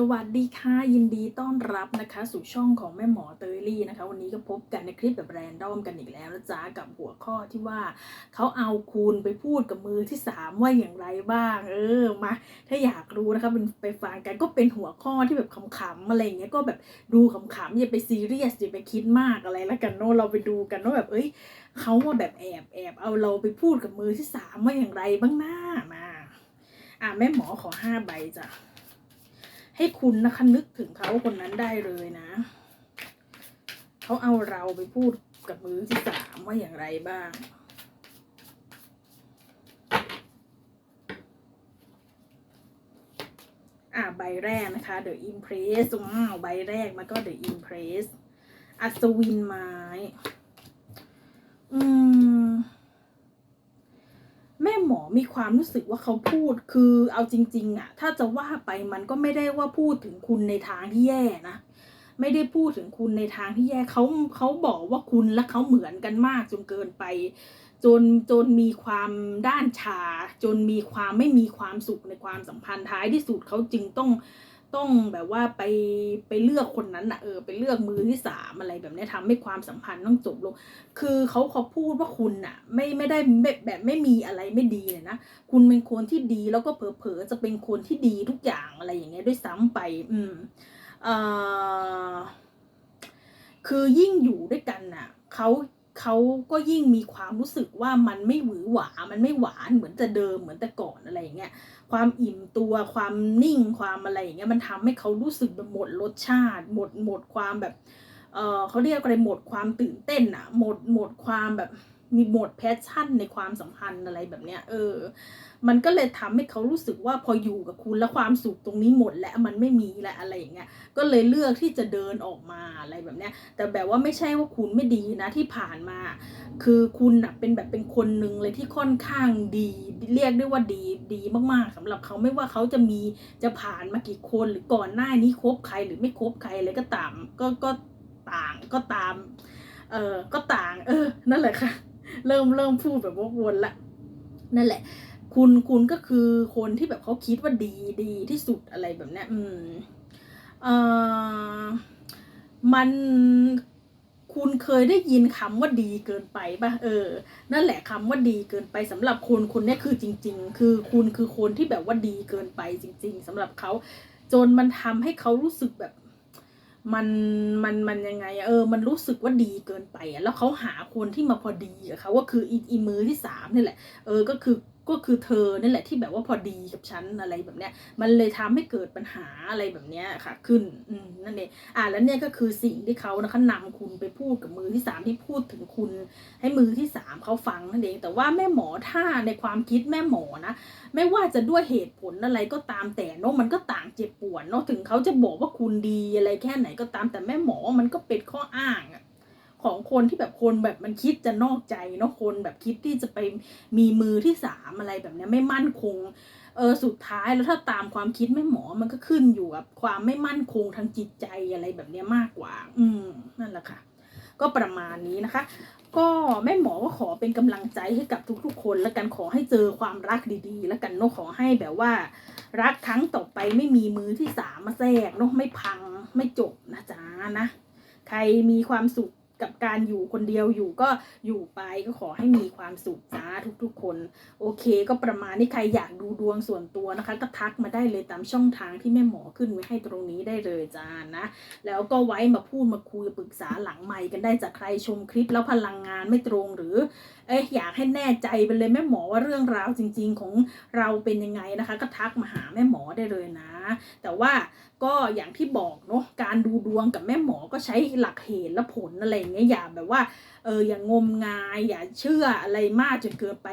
สวัสดีค่ะ ยินดีต้อนรับนะคะ สู่ช่องของแม่หมอเตยลี่นะคะ วันนี้ก็พบกันในคลิปแบบแรนดอมกันอีกแล้วนะจ๊ะกับหัวข้อที่ว่าเขาเอาคูณไปพูดกับมือที่สามว่าอย่างไรบ้าง เออมาถ้าอยากรู้นะคะเป็นไปฟังกันก็เป็นหัวข้อที่แบบขำๆอะไรอย่างเงี้ยก็แบบดูขำๆอย่าไปซีเรียสอย่าไปคิดมากอะไรแล้วกันเนาะเราไปดูกันว่าแบบเอ้ยเขาว่าแบบแอบแอบเอาเราไปพูดกับมือที่สามว่าอย่างไรบ้างหน้ามา อะแม่หมอขอห้าใบจ้ะ ให้คุณนะคะนึกถึงเขาคนนั้นได้เลยนะเขาเอาเราไปพูดกับมือที่สามว่าอย่างไรบ้างอ่าใบแรกนะคะ The Impress ว้าวใบแรกมันก็ The Impress อัศวินไม้ อืม แมีความรู้สึกว่าเขาพูดคือเอาจริง ๆอะถ้าจะว่าไปมันก็ไม่ได้ว่าพูดถึงคุณในทางที่แย่นะไม่ได้พูดถึงคุณในทางที่แย่เขาเขาบอกว่าคุณและเขาเหมือนกันมากจนเกินไป จนจนมีความด้านชา จนมีความไม่มีความสุขในความสัมพันธ์ท้ายที่สุดเขาจึงต้อง ต้องแบบว่าไปไปเลือกคนนั้นอะเออไปเลือกมือที่สามอะไรแบบนี้ทำให้ความสัมพันธ์ต้องจบลง คือเขาเขาพูดว่าคุณอะไม่ไม่ได้ไม่แบบไม่มีอะไรไม่ดีเลยนะคุณเป็นคนที่ดีแล้วก็เผลอๆจะเป็นคนที่ดีทุกอย่างอะไรอย่างเงี้ยด้วยซ้ำไป อืมเอ่อคือยิ่งอยู่ด้วยกันน่ะเขา เขาก็ยิ่งมีความรู้สึกว่ามันไม่หวือหวา มันไม่หวานเหมือนแต่เดิมเหมือนแต่ก่อนอะไรอย่างเงี้ย ความอิ่มตัวความนิ่งความอะไรอย่างเงี้ยมันทำให้เขารู้สึกแบบหมดรสชาติ หมดหมดความแบบ เออเขาเรียกอะไรหมดความตื่นเต้นอะหมดหมดความแบบ มีหมดแพชชั่นในความสัมพันธ์อะไรแบบเนี้ย เออ มันก็เลยทำให้เขารู้สึกว่าพออยู่กับคุณแล้วความสุขตรงนี้หมดแล้วมันไม่มีแล้วอะไรอย่างเงี้ย ก็เลยเลือกที่จะเดินออกมาอะไรแบบเนี้ย แต่แบบว่าไม่ใช่ว่าคุณไม่ดีนะที่ผ่านมา คือคุณอะเป็นแบบเป็นคนหนึ่งเลยที่ค่อนข้างดี เรียกได้ว่าดีดีมากๆสำหรับเขาไม่ว่าเขาจะมีจะผ่านมากี่คนหรือก่อนหน้านี้คบใครหรือไม่คบใครอะไรก็ตาม ก็ก็ต่างก็ตาม เออก็ต่าง เออ นั่นแหละค่ะ เริ่มเริ่มพูดแบบวกวนละ นั่นแหละ คุณคุณก็คือคนที่แบบเขาคิดว่าดีดีที่สุดอะไรแบบนี้อืมเออมันคุณเคยได้ยินคำว่าดีเกินไปปะเออ นั่นแหละคำว่าดีเกินไปสำหรับคนคนนี้คือจริง ๆ คือคุณคือคนที่แบบว่าดีเกินไปจริง ๆสำหรับเขาจนมันทำให้เขารู้สึกแบบ มันมันมันยังไงเออ มันรู้สึกว่าดีเกินไปอะแล้วเขาหาคนที่มาพอดีกับเขาว่าคืออีมือที่สามนี่แหละ เออก็คือ ก็คือเธอนี่แหละที่แบบว่าพอดีกับฉันอะไรแบบเนี้ย มันเลยทำให้เกิดปัญหาอะไรแบบเนี้ยค่ะ ขึ้นอืมนั่นเองอ่าแล้วเนี่ยก็คือสิ่งที่เขานะคะนำคุณไปพูดกับมือที่สามที่พูดถึงคุณ ให้มือที่สามเขาฟังนั่นเอง แต่ว่าแม่หมอถ้าในความคิดแม่หมอนะไม่ว่าจะด้วยเหตุผลอะไรก็ตามแต่เนาะมันก็ต่างเจ็บปวดเนาะถึงเขาจะบอกว่าคุณดีอะไรแค่ไหนก็ตามแต่แม่หมอมันก็เป็นข้ออ้างอะ ของคนที่แบบคนแบบมันคิดจะนอกใจเนาะคนแบบคิดที่จะไปมีมือที่สามอะไรแบบนี้ไม่มั่นคงเออสุดท้ายแล้วถ้าตามความคิดแม่หมอมันก็ขึ้นอยู่กับความไม่มั่นคงทางจิตใจอะไรแบบนี้มากกว่า อืมนั่นแหละค่ะ ก็ประมาณนี้นะคะ ก็แม่หมอก็ขอเป็นกำลังใจให้กับทุกๆ คน แล้วกันขอให้เจอความรักดีๆ แล้วกันเนาะขอให้แบบว่า รักครั้งต่อไปไม่มีมือที่สามมาแทรกเนาะไม่พังไม่จบนะจ๊ะนะ ใครมีความสุข กับการอยู่คนเดียวอยู่ก็อยู่ไปก็ขอให้มีความสุขจ้าทุกๆคน โอเค ก็ประมาณนี้ใครอยากดูดวงส่วนตัวนะคะ ก็ทักมาได้เลยตามช่องทางที่แม่หมอขึ้นไว้ให้ตรงนี้ได้เลยจ้านะ แล้วก็ไว้มาพูดมาคุยปรึกษาหลังใหม่กันได้จากใครชมคลิปแล้วพลังงานไม่ตรงหรือ เอ๊ะอยากให้แน่ใจไปเลยแม่หมอว่าเรื่องราวจริง ๆ ของเราเป็นยังไงนะคะ ก็ทักมาหาแม่หมอได้เลยนะ แต่ว่าก็อย่างที่บอกเนาะการดูดวงกับแม่หมอก็ใช้หลักเหตุและผลอะไรอย่างเงี้ยอย่าแบบว่าเอออย่างงมงายอย่าเชื่ออะไรมากจนเกินไป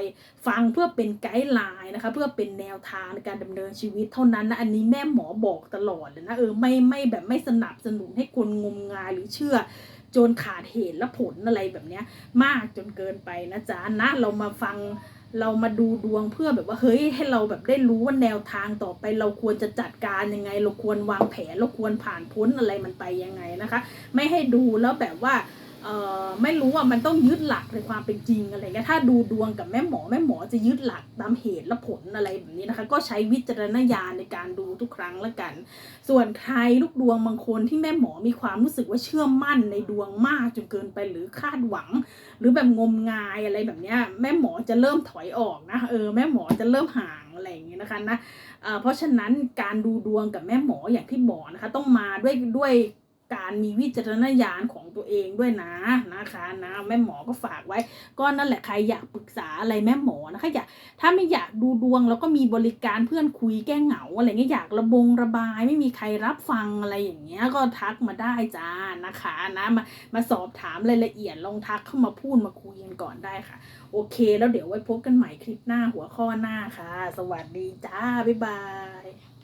ฟังเพื่อเป็นไกด์ไลน์นะคะ เพื่อเป็นแนวทางในการดำเนินชีวิตเท่านั้นนะอันนี้แม่หมอบอกตลอดเลยนะเออไม่ไม่แบบไม่สนับสนุนให้คนงมงายหรือเชื่อ จนขาดเหตุและผลอะไรแบบเนี้ย มากจนเกินไปนะจ๊ะนะเรามาฟังเรามาดูดวงเพื่อแบบว่าเฮ้ยให้เราแบบได้รู้ว่าแนวทางต่อไป เราควรจะจัดการยังไง เราควรวางแผนเราควรผ่านพ้นอะไรมันไปยังไงนะคะ ไม่ให้ดูแล้วแบบว่า ไม่รู้ว่ามันต้องยึดหลักในความเป็นจริงอะไรเงี้ยถ้าดูดวงกับแม่หมอแม่หมอจะยึดหลักตามเหตุและผลอะไรแบบนี้นะคะ ก็ใช้วิจารณญาณในการดูทุกครั้งละกัน ส่วนใครลูกดวงบางคนที่แม่หมอมีความรู้สึกว่าเชื่อมั่นในดวงมากจนเกินไปหรือคาดหวัง หรือแบบงมงายอะไรแบบเนี้ยแม่หมอจะเริ่มถอยออกนะเออแม่หมอจะเริ่มห่างอะไรอย่างเงี้ยนะคะนะเออเพราะฉะนั้นการดูดวงกับแม่หมออย่างที่บอกนะคะ ต้องมาด้วยด้วย การมีวิจารณญาณของตัวเองด้วยนะนะคะนะแม่หมอก็ฝากไว้ ก็นั่นแหละใครอยากปรึกษาอะไรแม่หมอนะคะอยากถ้าไม่อยากดูดวงแล้วก็มีบริการเพื่อนคุยแก้เหงาอะไรเงี้ยอยากระบงระบาย ไม่มีใครรับฟังอะไรอย่างเงี้ยก็ทักมาได้จ้านะคะนะมามาสอบถามรายละเอียดลองทักเข้ามาพูดมาคุยกันก่อนได้ค่ะ โอเค แล้วเดี๋ยวไว้พบกันใหม่คลิปหน้าหัวข้อหน้าค่ะ สวัสดีจ้าบ๊ายบาย